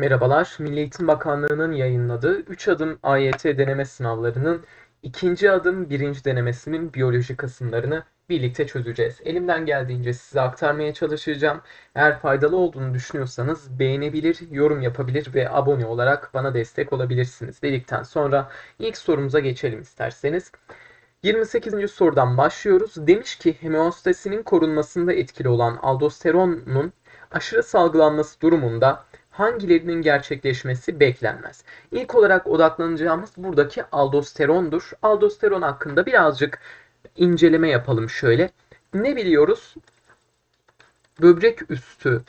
Merhabalar, Milli Eğitim Bakanlığı'nın yayınladığı 3 adım AYT deneme sınavlarının ikinci adım birinci denemesinin biyoloji kısımlarını birlikte çözeceğiz. Elimden geldiğince size aktarmaya çalışacağım. Eğer faydalı olduğunu düşünüyorsanız beğenebilir, yorum yapabilir ve abone olarak bana destek olabilirsiniz dedikten sonra ilk sorumuza geçelim isterseniz. 28. sorudan başlıyoruz. Demiş ki homeostasinin korunmasında etkili olan aldosteronun aşırı salgılanması durumunda hangilerinin gerçekleşmesi beklenmez? İlk olarak odaklanacağımız buradaki aldosterondur. Aldosteron hakkında birazcık inceleme yapalım şöyle. Ne biliyoruz? Böbrek üstü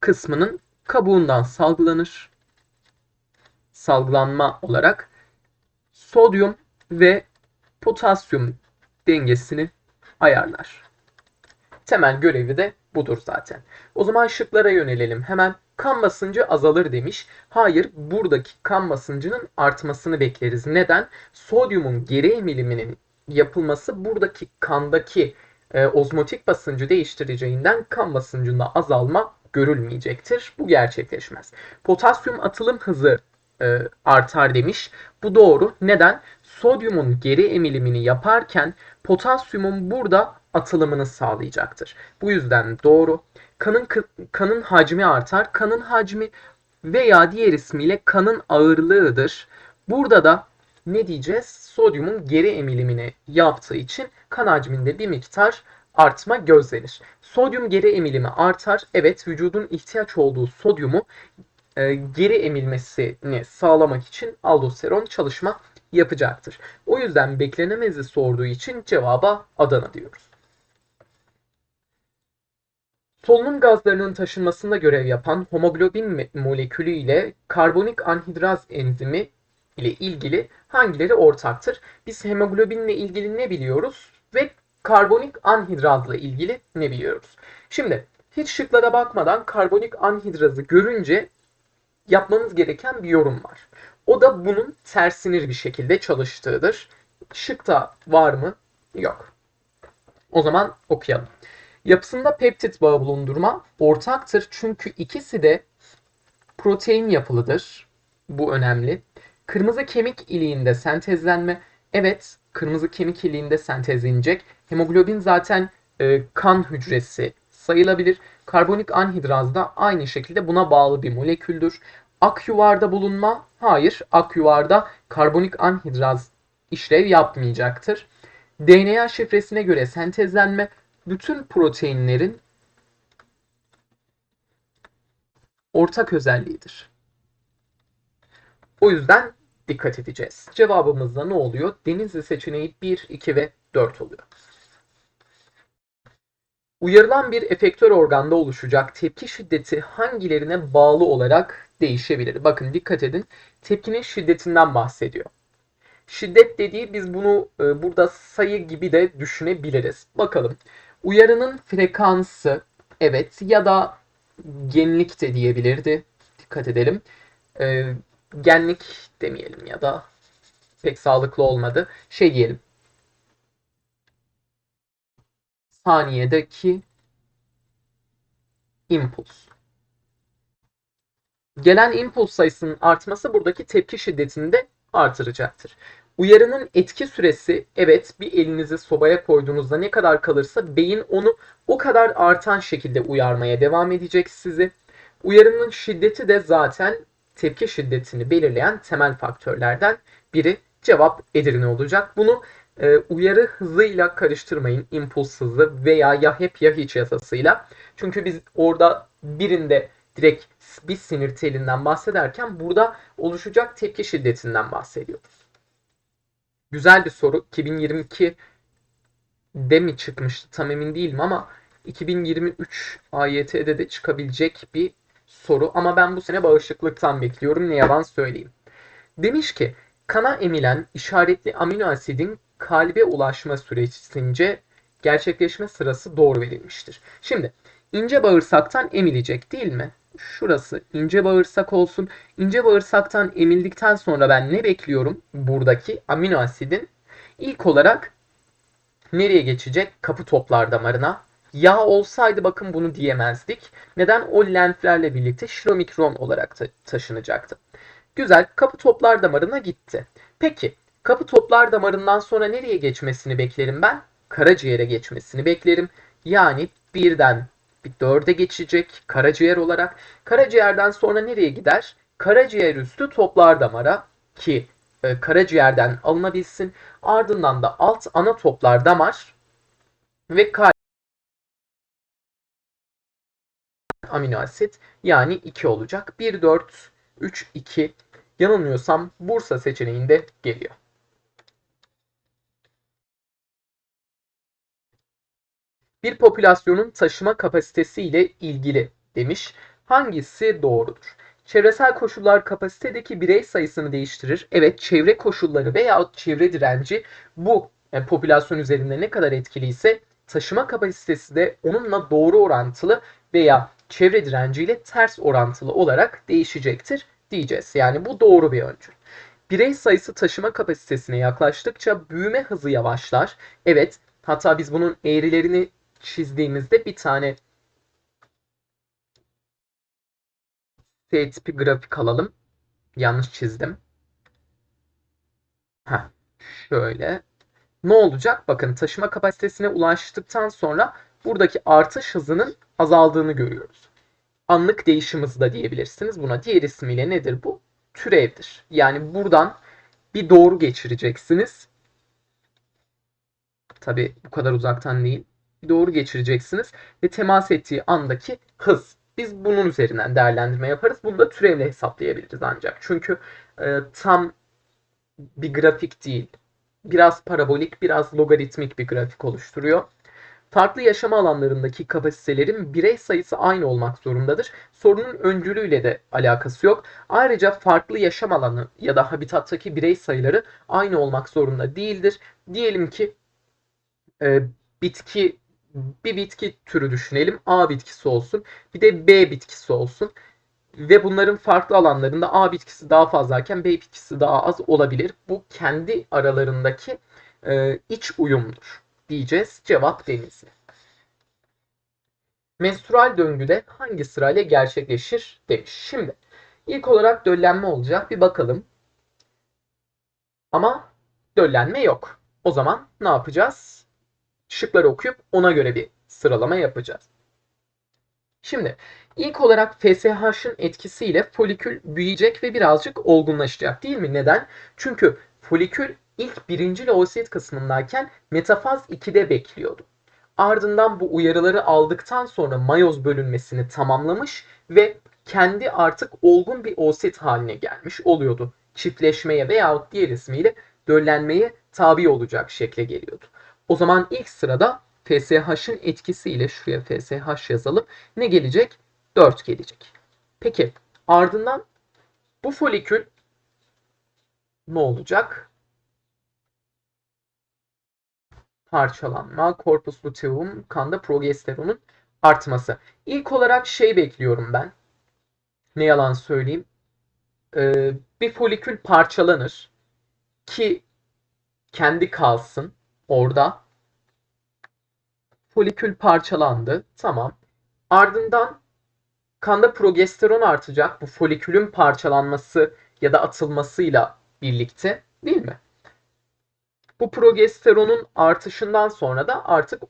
kısmının kabuğundan salgılanır. Salgılanma olarak sodyum ve potasyum dengesini ayarlar. Temel görevi de budur zaten. O zaman şıklara yönelelim. Hemen kan basıncı azalır demiş. Hayır, buradaki kan basıncının artmasını bekleriz. Neden? Sodyumun geri emiliminin yapılması buradaki kandaki e, ozmotik basıncı değiştireceğinden kan basıncında azalma görülmeyecektir. Bu gerçekleşmez. Potasyum atılım hızı e, artar demiş. Bu doğru. Neden? Sodyumun geri emilimini yaparken potasyumun burada atılımını sağlayacaktır. Bu yüzden doğru. Kanın kanın hacmi artar. Kanın hacmi veya diğer ismiyle kanın ağırlığıdır. Burada da ne diyeceğiz? Sodyumun geri emilimini yaptığı için kan hacminde bir miktar artma gözlenir. Sodyum geri emilimi artar. Evet vücudun ihtiyaç olduğu sodyumu e, geri emilmesini sağlamak için aldosteron çalışma yapacaktır. O yüzden beklenemezi sorduğu için cevaba Adana diyoruz. Solunum gazlarının taşınmasında görev yapan homoglobin molekülü ile karbonik anhidraz enzimi ile ilgili hangileri ortaktır? Biz hemoglobinle ilgili ne biliyoruz ve karbonik anhidrazla ilgili ne biliyoruz? Şimdi hiç şıklara bakmadan karbonik anhidrazı görünce yapmamız gereken bir yorum var. O da bunun tersinir bir şekilde çalıştığıdır. Şıkta var mı? Yok. O zaman okuyalım. Yapısında peptit bağı bulundurma ortaktır çünkü ikisi de protein yapılıdır. Bu önemli. Kırmızı kemik iliğinde sentezlenme. Evet, kırmızı kemik iliğinde sentezlenecek. Hemoglobin zaten e, kan hücresi sayılabilir. Karbonik anhidraz da aynı şekilde buna bağlı bir moleküldür. Ak yuvarda bulunma? Hayır, ak yuvarda karbonik anhidraz işlev yapmayacaktır. DNA şifresine göre sentezlenme bütün proteinlerin ortak özelliğidir. O yüzden dikkat edeceğiz. Cevabımızda ne oluyor? Denizli seçeneği 1, 2 ve 4 oluyor. Uyarılan bir efektör organda oluşacak tepki şiddeti hangilerine bağlı olarak değişebilir? Bakın dikkat edin. Tepkinin şiddetinden bahsediyor. Şiddet dediği biz bunu e, burada sayı gibi de düşünebiliriz. Bakalım. Uyarının frekansı evet ya da genlik de diyebilirdi. Dikkat edelim. E, genlik demeyelim ya da pek sağlıklı olmadı. Şey diyelim. Saniyedeki impuls. Gelen impuls sayısının artması buradaki tepki şiddetini de artıracaktır. Uyarının etki süresi evet bir elinizi sobaya koyduğunuzda ne kadar kalırsa beyin onu o kadar artan şekilde uyarmaya devam edecek sizi. Uyarının şiddeti de zaten tepki şiddetini belirleyen temel faktörlerden biri cevap Edirne olacak. Bunu e, uyarı hızıyla karıştırmayın. impuls veya ya hep ya hiç yasasıyla. Çünkü biz orada birinde direkt bir sinir telinden bahsederken burada oluşacak tepki şiddetinden bahsediyoruz. Güzel bir soru. 2022 de mi çıkmıştı tam emin değilim ama 2023 AYT'de de çıkabilecek bir soru. Ama ben bu sene bağışıklıktan bekliyorum. Ne yalan söyleyeyim. Demiş ki kana emilen işaretli amino asidin kalbe ulaşma süresince gerçekleşme sırası doğru verilmiştir. Şimdi ince bağırsaktan emilecek değil mi? Şurası ince bağırsak olsun. İnce bağırsaktan emildikten sonra ben ne bekliyorum? Buradaki amino asidin ilk olarak nereye geçecek? Kapı toplar damarına Yağ olsaydı bakın bunu diyemezdik. Neden? O lenflerle birlikte şiromikron olarak ta taşınacaktı. Güzel. Kapı toplar damarına gitti. Peki kapı toplar damarından sonra nereye geçmesini beklerim ben? Karaciğere geçmesini beklerim. Yani birden bir dörde geçecek karaciğer olarak. Karaciğerden sonra nereye gider? Karaciğer üstü toplar damara ki e, karaciğerden alınabilsin. Ardından da alt ana toplar damar ve kalp amino asit yani 2 olacak. 1, 4, 3, 2 yanılmıyorsam Bursa seçeneğinde geliyor. Bir popülasyonun taşıma kapasitesi ile ilgili demiş. Hangisi doğrudur? Çevresel koşullar kapasitedeki birey sayısını değiştirir. Evet, çevre koşulları veya çevre direnci bu yani popülasyon üzerinde ne kadar etkiliyse taşıma kapasitesi de onunla doğru orantılı veya çevre direnciyle ters orantılı olarak değişecektir diyeceğiz. Yani bu doğru bir öncül. Birey sayısı taşıma kapasitesine yaklaştıkça büyüme hızı yavaşlar. Evet, hatta biz bunun eğrilerini çizdiğimizde bir tane S tipi grafik alalım. Yanlış çizdim. Heh, şöyle. Ne olacak? Bakın taşıma kapasitesine ulaştıktan sonra buradaki artış hızının azaldığını görüyoruz. Anlık değişim hızı da diyebilirsiniz buna. Diğer ismiyle nedir bu? Türevdir. Yani buradan bir doğru geçireceksiniz. Tabi bu kadar uzaktan değil. Doğru geçireceksiniz ve temas ettiği andaki hız. Biz bunun üzerinden değerlendirme yaparız. Bunu da türevle hesaplayabiliriz ancak. Çünkü e, tam bir grafik değil. Biraz parabolik, biraz logaritmik bir grafik oluşturuyor. Farklı yaşam alanlarındaki kapasitelerin birey sayısı aynı olmak zorundadır. Sorunun öncülüğüyle de alakası yok. Ayrıca farklı yaşam alanı ya da habitattaki birey sayıları aynı olmak zorunda değildir. Diyelim ki e, bitki bir bitki türü düşünelim. A bitkisi olsun. Bir de B bitkisi olsun. Ve bunların farklı alanlarında A bitkisi daha fazlayken B bitkisi daha az olabilir. Bu kendi aralarındaki e, iç uyumdur diyeceğiz. Cevap Denizli. Menstrual döngüde hangi sırayla gerçekleşir demiş. Şimdi ilk olarak döllenme olacak. Bir bakalım. Ama döllenme yok. O zaman ne yapacağız? Şıkları okuyup ona göre bir sıralama yapacağız. Şimdi ilk olarak FSH'ın etkisiyle folikül büyüyecek ve birazcık olgunlaşacak değil mi? Neden? Çünkü folikül ilk birinci leukosit kısmındayken metafaz 2'de bekliyordu. Ardından bu uyarıları aldıktan sonra mayoz bölünmesini tamamlamış ve kendi artık olgun bir oosit haline gelmiş oluyordu. Çiftleşmeye veyahut diğer ismiyle döllenmeye tabi olacak şekle geliyordu. O zaman ilk sırada FSH'ın etkisiyle şuraya FSH yazalım. Ne gelecek? 4 gelecek. Peki ardından bu folikül ne olacak? parçalanma, korpus luteum, kanda progesteronun artması. İlk olarak şey bekliyorum ben. Ne yalan söyleyeyim. Ee, bir folikül parçalanır ki kendi kalsın orada. Folikül parçalandı. Tamam. Ardından kanda progesteron artacak bu folikülün parçalanması ya da atılmasıyla birlikte değil mi? Bu progesteronun artışından sonra da artık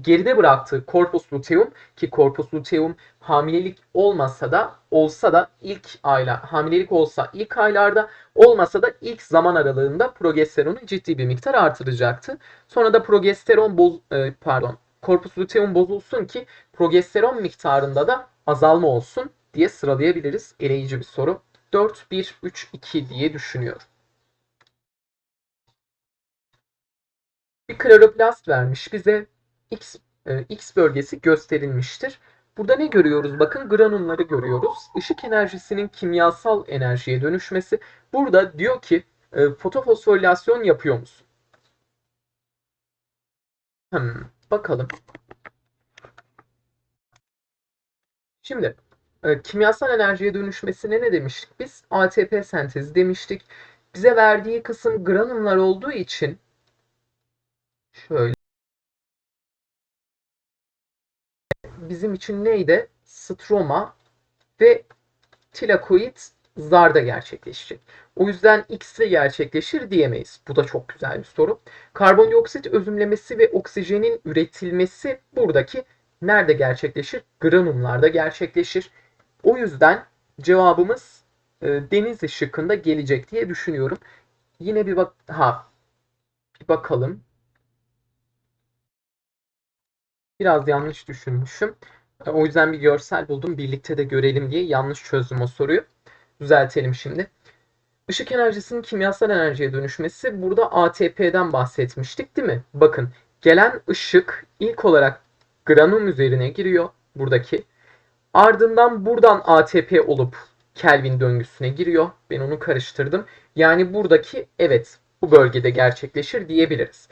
geride bıraktığı korpus luteum ki korpus luteum hamilelik olmasa da olsa da ilk aylar hamilelik olsa ilk aylarda olmasa da ilk zaman aralığında progesteronu ciddi bir miktar artıracaktı. Sonra da progesteron boz, e, pardon korpus luteum bozulsun ki progesteron miktarında da azalma olsun diye sıralayabiliriz. Eleyici bir soru. 4 1 3 2 diye düşünüyorum. bir kloroplast vermiş bize X, e, X bölgesi gösterilmiştir. Burada ne görüyoruz? Bakın granulları görüyoruz. Işık enerjisinin kimyasal enerjiye dönüşmesi. Burada diyor ki e, fotofosforilasyon yapıyor musun? Hmm, bakalım. Şimdi e, kimyasal enerjiye dönüşmesine ne demiştik biz? ATP sentezi demiştik. Bize verdiği kısım granullar olduğu için şöyle bizim için neydi? Stroma ve tilakoid zarda gerçekleşecek. O yüzden X'te gerçekleşir diyemeyiz. Bu da çok güzel bir soru. Karbondioksit özümlemesi ve oksijenin üretilmesi buradaki nerede gerçekleşir? Granumlarda gerçekleşir. O yüzden cevabımız e, deniz şıkkında gelecek diye düşünüyorum. Yine bir bak ha bir bakalım. Biraz yanlış düşünmüşüm. E, O yüzden bir görsel buldum. Birlikte de görelim diye yanlış çözdüm o soruyu. Düzeltelim şimdi. Işık enerjisinin kimyasal enerjiye dönüşmesi burada ATP'den bahsetmiştik değil mi? Bakın gelen ışık ilk olarak granum üzerine giriyor buradaki. Ardından buradan ATP olup Kelvin döngüsüne giriyor. Ben onu karıştırdım. Yani buradaki evet bu bölgede gerçekleşir diyebiliriz.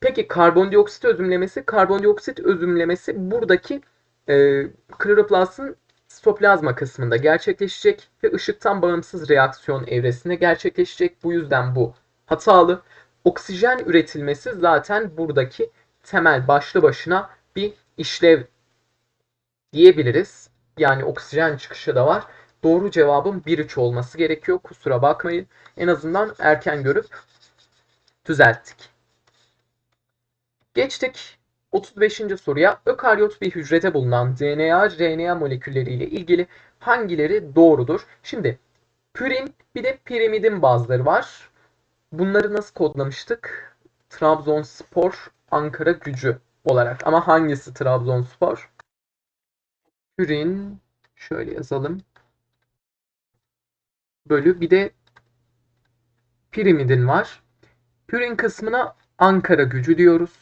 Peki karbondioksit özümlemesi, karbondioksit özümlemesi buradaki e, kloroplastın sitoplazma kısmında gerçekleşecek ve ışıktan bağımsız reaksiyon evresinde gerçekleşecek. Bu yüzden bu hatalı. Oksijen üretilmesi zaten buradaki temel başlı başına bir işlev diyebiliriz. Yani oksijen çıkışı da var. Doğru cevabın 1-3 olması gerekiyor. Kusura bakmayın. En azından erken görüp düzelttik. Geçtik 35. soruya. Ökaryot bir hücrede bulunan DNA, RNA molekülleriyle ilgili hangileri doğrudur? Şimdi pürin bir de pirimidin bazıları var. Bunları nasıl kodlamıştık? Trabzonspor, Ankara gücü olarak. Ama hangisi Trabzonspor? Pürin şöyle yazalım. Bölü bir de pirimidin var. Pürin kısmına Ankara gücü diyoruz.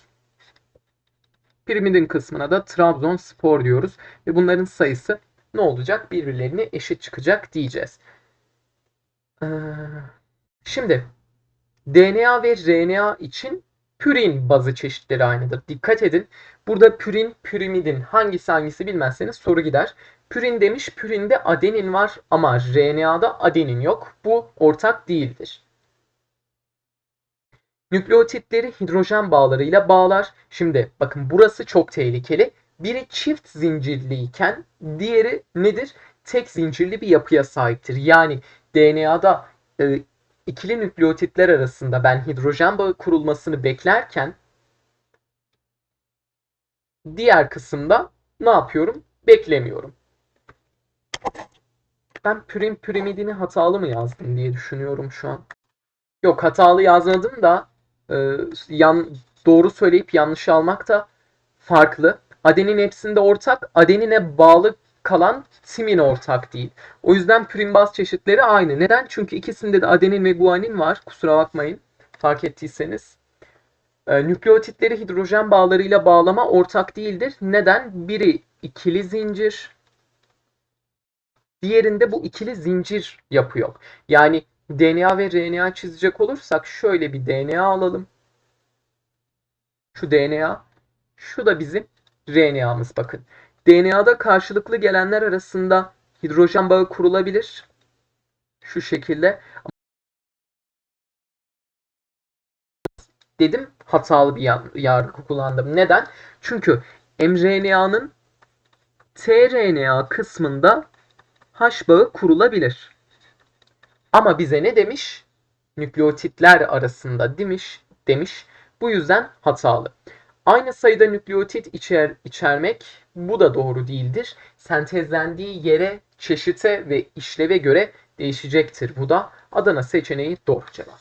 Pirimidin kısmına da Trabzonspor diyoruz. Ve bunların sayısı ne olacak? Birbirlerine eşit çıkacak diyeceğiz. Ee, şimdi DNA ve RNA için pürin bazı çeşitleri aynıdır. Dikkat edin. Burada pürin, pürimidin hangisi hangisi bilmezseniz soru gider. Pürin demiş, pürinde adenin var ama RNA'da adenin yok. Bu ortak değildir. Nükleotitleri hidrojen bağlarıyla bağlar. Şimdi bakın burası çok tehlikeli. Biri çift zincirliyken diğeri nedir? Tek zincirli bir yapıya sahiptir. Yani DNA'da e, ikili nükleotitler arasında ben hidrojen bağı kurulmasını beklerken diğer kısımda ne yapıyorum? Beklemiyorum. Ben pürin pürimidini hatalı mı yazdım diye düşünüyorum şu an. Yok hatalı yazmadım da e, yan, doğru söyleyip yanlış almak da farklı. Adenin hepsinde ortak, adenine bağlı kalan timin ortak değil. O yüzden pürin çeşitleri aynı. Neden? Çünkü ikisinde de adenin ve guanin var. Kusura bakmayın fark ettiyseniz. E, nükleotitleri hidrojen bağlarıyla bağlama ortak değildir. Neden? Biri ikili zincir, diğerinde bu ikili zincir yapı yok. Yani DNA ve RNA çizecek olursak şöyle bir DNA alalım. Şu DNA, şu da bizim RNA'mız bakın. DNA'da karşılıklı gelenler arasında hidrojen bağı kurulabilir. Şu şekilde. Dedim hatalı bir yargı kullandım. Neden? Çünkü mRNA'nın tRNA kısmında H bağı kurulabilir. Ama bize ne demiş? Nükleotitler arasında demiş, demiş. Bu yüzden hatalı. Aynı sayıda nükleotit içer, içermek bu da doğru değildir. Sentezlendiği yere, çeşite ve işleve göre değişecektir. Bu da Adana seçeneği doğru cevap.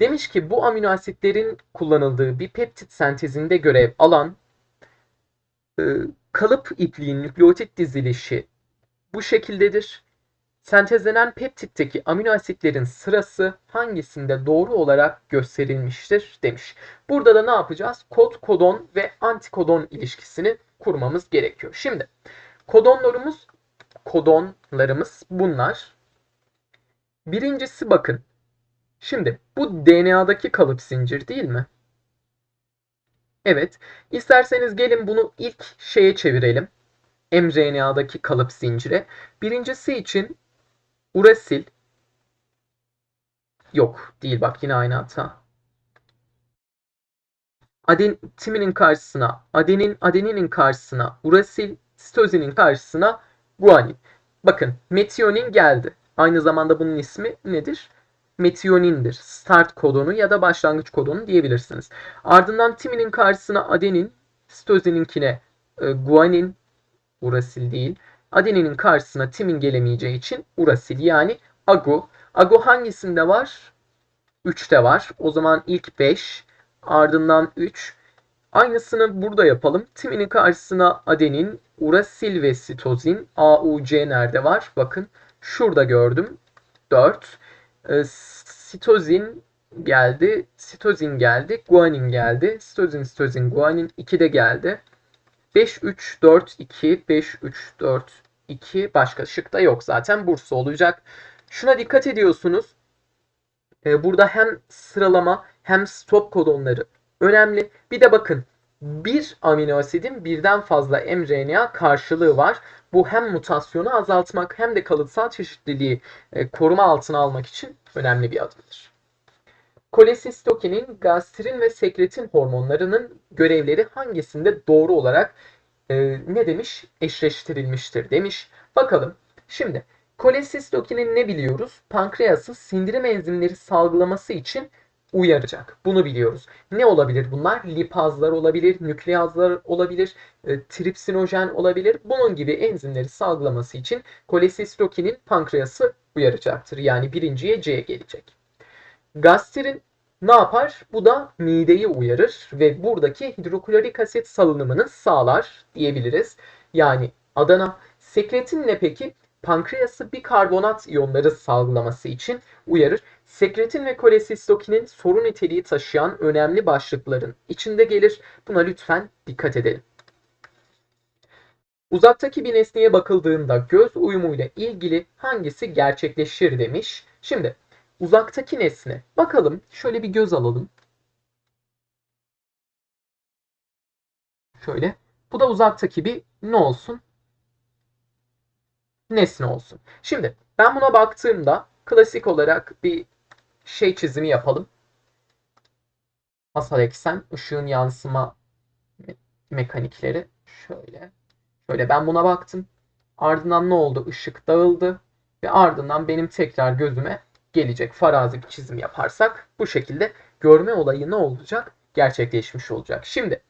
Demiş ki bu amino asitlerin kullanıldığı bir peptit sentezinde görev alan e, kalıp ipliğin nükleotit dizilişi bu şekildedir. Sentezlenen peptitteki amino asitlerin sırası hangisinde doğru olarak gösterilmiştir demiş. Burada da ne yapacağız? Kod, kodon ve antikodon ilişkisini kurmamız gerekiyor. Şimdi kodonlarımız kodonlarımız bunlar. Birincisi bakın. Şimdi bu DNA'daki kalıp zincir değil mi? Evet. İsterseniz gelin bunu ilk şeye çevirelim. mRNA'daki kalıp zincire. Birincisi için Urasil yok değil bak yine aynı hata. aden, timinin karşısına adenin, adeninin karşısına urasil, sitozinin karşısına guanin. Bakın metionin geldi. Aynı zamanda bunun ismi nedir? Metionindir. Start kodonu ya da başlangıç kodonu diyebilirsiniz. Ardından timinin karşısına adenin, sitozininkine e, guanin, urasil değil. Adeninin karşısına timin gelemeyeceği için urasil yani agu. Agu hangisinde var? 3'te var. O zaman ilk 5 ardından 3. Aynısını burada yapalım. Timinin karşısına adenin, urasil ve sitozin. AUC nerede var? Bakın şurada gördüm. 4. E, sitozin geldi. Sitozin geldi. Guanin geldi. Sitozin, sitozin, guanin 2'de geldi. 5 3 4 2 5 3 4 2 başka şık da yok zaten Bursa olacak. Şuna dikkat ediyorsunuz. Ee, burada hem sıralama hem stop kodonları önemli. Bir de bakın bir amino asidin birden fazla mRNA karşılığı var. Bu hem mutasyonu azaltmak hem de kalıtsal çeşitliliği e, koruma altına almak için önemli bir adımdır. Kolesistokinin gastrin ve sekretin hormonlarının görevleri hangisinde doğru olarak e, ne demiş? Eşleştirilmiştir demiş. Bakalım. Şimdi kolesistokinin ne biliyoruz? Pankreası sindirim enzimleri salgılaması için uyaracak. Bunu biliyoruz. Ne olabilir bunlar? Lipazlar olabilir, nükleazlar olabilir, e, tripsinojen olabilir. Bunun gibi enzimleri salgılaması için kolesistokinin pankreası uyaracaktır. Yani birinciye C gelecek. Gastrin ne yapar? Bu da mideyi uyarır ve buradaki hidroklorik asit salınımını sağlar diyebiliriz. Yani Adana sekretin ne peki? Pankreası bikarbonat iyonları salgılaması için uyarır. Sekretin ve kolesistokinin sorun niteliği taşıyan önemli başlıkların içinde gelir. Buna lütfen dikkat edelim. Uzaktaki bir nesneye bakıldığında göz uyumuyla ilgili hangisi gerçekleşir demiş. Şimdi Uzaktaki nesne. Bakalım şöyle bir göz alalım. Şöyle. Bu da uzaktaki bir ne olsun? Nesne olsun. Şimdi ben buna baktığımda klasik olarak bir şey çizimi yapalım. Asal eksen, ışığın yansıma me mekanikleri. Şöyle. Şöyle ben buna baktım. Ardından ne oldu? Işık dağıldı. Ve ardından benim tekrar gözüme gelecek farazi bir çizim yaparsak bu şekilde görme olayı ne olacak? Gerçekleşmiş olacak. Şimdi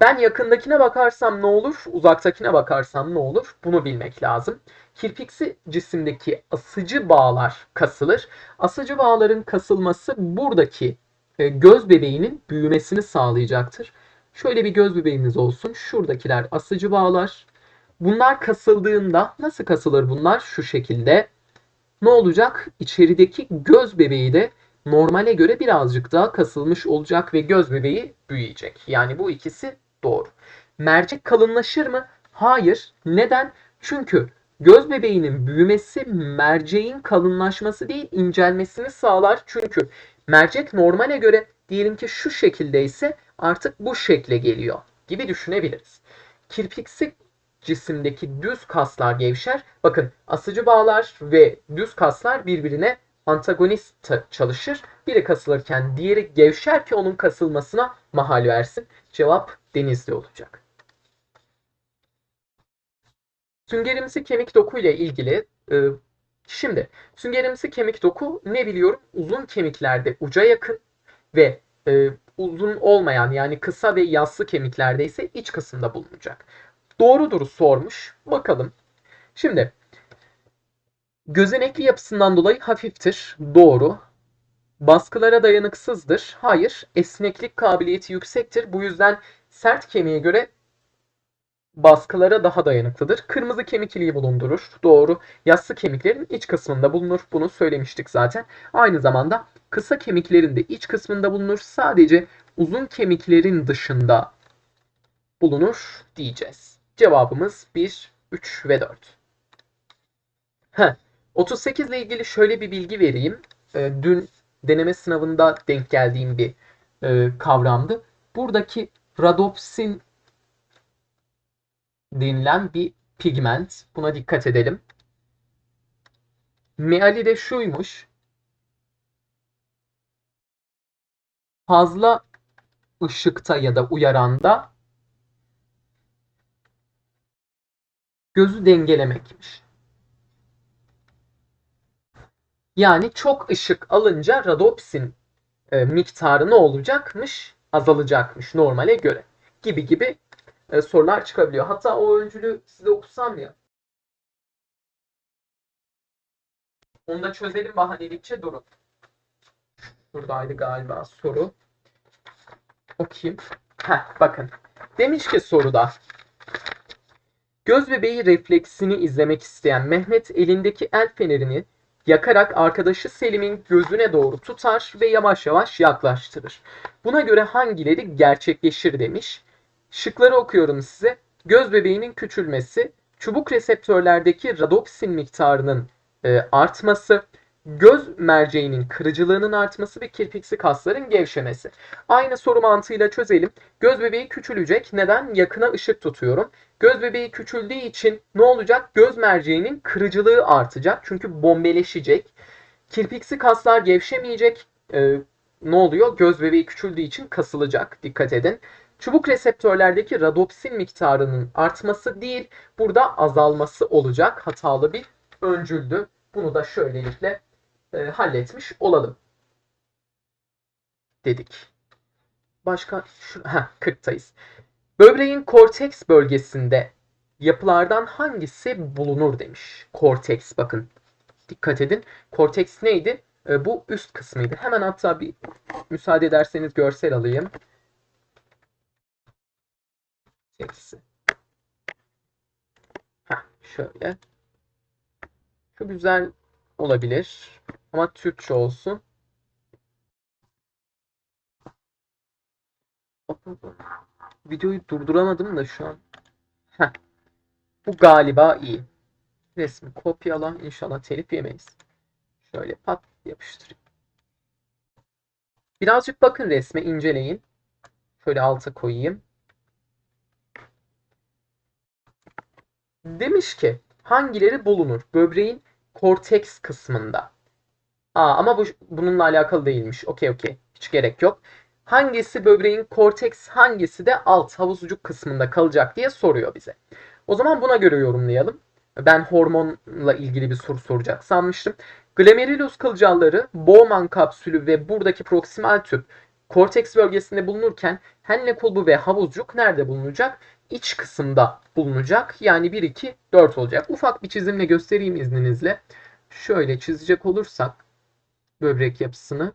ben yakındakine bakarsam ne olur? Uzaktakine bakarsam ne olur? Bunu bilmek lazım. Kirpiksi cisimdeki asıcı bağlar kasılır. Asıcı bağların kasılması buradaki e, göz bebeğinin büyümesini sağlayacaktır. Şöyle bir göz bebeğimiz olsun. Şuradakiler asıcı bağlar. Bunlar kasıldığında nasıl kasılır bunlar? Şu şekilde ne olacak? İçerideki göz bebeği de normale göre birazcık daha kasılmış olacak ve göz bebeği büyüyecek. Yani bu ikisi doğru. Mercek kalınlaşır mı? Hayır. Neden? Çünkü göz bebeğinin büyümesi merceğin kalınlaşması değil incelmesini sağlar. Çünkü mercek normale göre diyelim ki şu şekilde ise artık bu şekle geliyor gibi düşünebiliriz. Kirpiksi cisimdeki düz kaslar gevşer. Bakın asıcı bağlar ve düz kaslar birbirine antagonist çalışır. Biri kasılırken diğeri gevşer ki onun kasılmasına mahal versin. Cevap denizli olacak. Süngerimsi kemik doku ile ilgili e, şimdi süngerimsi kemik doku ne biliyorum? Uzun kemiklerde uca yakın ve e, uzun olmayan yani kısa ve yassı kemiklerde ise iç kısımda bulunacak. Doğrudur sormuş. Bakalım. Şimdi gözenekli yapısından dolayı hafiftir. Doğru. Baskılara dayanıksızdır. Hayır. Esneklik kabiliyeti yüksektir. Bu yüzden sert kemiğe göre baskılara daha dayanıklıdır. Kırmızı kemik iliği bulundurur. Doğru. Yassı kemiklerin iç kısmında bulunur. Bunu söylemiştik zaten. Aynı zamanda kısa kemiklerin de iç kısmında bulunur. Sadece uzun kemiklerin dışında bulunur diyeceğiz. Cevabımız 1, 3 ve 4. Heh, 38 ile ilgili şöyle bir bilgi vereyim. E, dün deneme sınavında denk geldiğim bir e, kavramdı. Buradaki radopsin denilen bir pigment. Buna dikkat edelim. Meali de şuymuş. Fazla ışıkta ya da uyaranda gözü dengelemekmiş. Yani çok ışık alınca radopsin e, miktarı ne olacakmış? Azalacakmış normale göre. Gibi gibi e, sorular çıkabiliyor. Hatta o öncülü size okusam ya. Onu da çözelim bahanelikçe durun. Buradaydı galiba soru. Okuyayım. Heh, bakın. Demiş ki soruda. Göz bebeği refleksini izlemek isteyen Mehmet elindeki el fenerini yakarak arkadaşı Selim'in gözüne doğru tutar ve yavaş yavaş yaklaştırır. Buna göre hangileri gerçekleşir demiş. Şıkları okuyorum size. Göz bebeğinin küçülmesi, çubuk reseptörlerdeki radopsin miktarının e, artması, göz merceğinin kırıcılığının artması ve kirpiksi kasların gevşemesi. Aynı soru mantığıyla çözelim. Göz bebeği küçülecek. Neden? Yakına ışık tutuyorum. Göz bebeği küçüldüğü için ne olacak? Göz merceğinin kırıcılığı artacak. Çünkü bombeleşecek. Kirpiksi kaslar gevşemeyecek. Ee, ne oluyor? Göz bebeği küçüldüğü için kasılacak. Dikkat edin. Çubuk reseptörlerdeki radopsin miktarının artması değil, burada azalması olacak. Hatalı bir öncüldü. Bunu da şöylelikle e, halletmiş olalım. Dedik. Başka şu, heh, 40'tayız. Böbreğin korteks bölgesinde yapılardan hangisi bulunur demiş. Korteks bakın. Dikkat edin. Korteks neydi? E, bu üst kısmıydı. Hemen hatta bir müsaade ederseniz görsel alayım. Eksi. Heh, şöyle. Şu güzel olabilir. Ama Türkçe olsun. Videoyu durduramadım da şu an. Heh. Bu galiba iyi. Resmi kopyala. İnşallah telif yemeyiz. Şöyle pat yapıştırayım. Birazcık bakın resme inceleyin. Şöyle alta koyayım. Demiş ki hangileri bulunur? Böbreğin korteks kısmında. Aa, ama bu bununla alakalı değilmiş. Okey okey. Hiç gerek yok. Hangisi böbreğin korteks, hangisi de alt havuzcuk kısmında kalacak diye soruyor bize. O zaman buna göre yorumlayalım. Ben hormonla ilgili bir soru soracak sanmıştım. Glomerulus kılcalları, Bowman kapsülü ve buradaki proksimal tüp korteks bölgesinde bulunurken Henle kulbu ve havuzcuk nerede bulunacak? İç kısımda bulunacak. Yani 1, 2, 4 olacak. Ufak bir çizimle göstereyim izninizle. Şöyle çizecek olursak böbrek yapısını.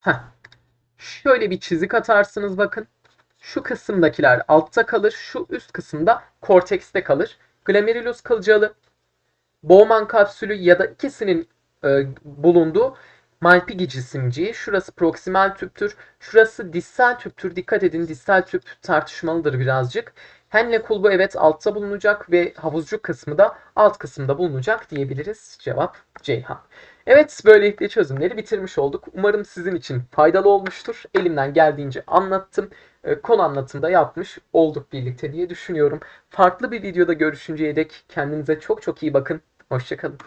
Heh. Şöyle bir çizik atarsınız bakın. Şu kısımdakiler altta kalır. Şu üst kısımda kortekste kalır. Glomerulus kılcalı, Bowman kapsülü ya da ikisinin e, bulunduğu Malpighi cisimciği. Şurası proksimal tüptür. Şurası distal tüptür. Dikkat edin distal tüp tartışmalıdır birazcık. Henle kulbu evet altta bulunacak ve havuzcuk kısmı da alt kısımda bulunacak diyebiliriz. Cevap Ceyhan. Evet böylelikle çözümleri bitirmiş olduk. Umarım sizin için faydalı olmuştur. Elimden geldiğince anlattım. E, konu anlatımda yapmış olduk birlikte diye düşünüyorum. Farklı bir videoda görüşünceye dek kendinize çok çok iyi bakın. Hoşçakalın.